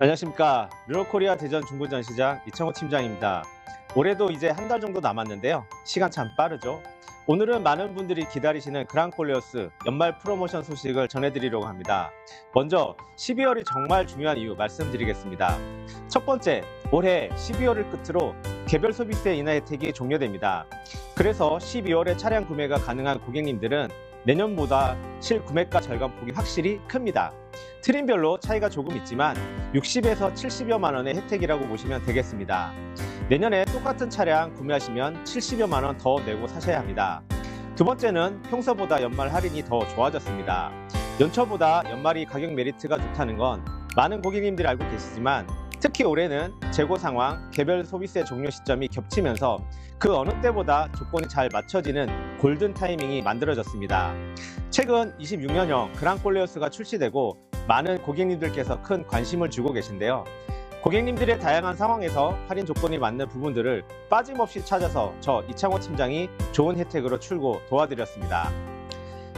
안녕하십니까. 르노코리아 대전 중고전 시장 이창호 팀장입니다. 올해도 이제 한 달 정도 남았는데요. 시간 참 빠르죠. 오늘은 많은 분들이 기다리시는 그랑콜레오스 연말 프로모션 소식을 전해드리려고 합니다. 먼저 12월이 정말 중요한 이유 말씀드리겠습니다. 첫 번째, 올해 12월을 끝으로 개별 소비세 인하 혜택이 종료됩니다. 그래서 12월에 차량 구매가 가능한 고객님들은 내년보다 실 구매가 절감폭이 확실히 큽니다. 트림별로 차이가 조금 있지만 60에서 70여만 원의 혜택이라고 보시면 되겠습니다. 내년에 똑같은 차량 구매하시면 70여만 원 더 내고 사셔야 합니다. 두 번째는 평소보다 연말 할인이 더 좋아졌습니다. 연초보다 연말이 가격 메리트가 좋다는 건 많은 고객님들이 알고 계시지만 특히 올해는 재고 상황, 개별 소비세 종료 시점이 겹치면서 그 어느 때보다 조건이 잘 맞춰지는 골든 타이밍이 만들어졌습니다. 최근 26년형 그랑콜레오스가 출시되고 많은 고객님들께서 큰 관심을 주고 계신데요. 고객님들의 다양한 상황에서 할인 조건이 맞는 부분들을 빠짐없이 찾아서 저 이창호 팀장이 좋은 혜택으로 출고 도와드렸습니다.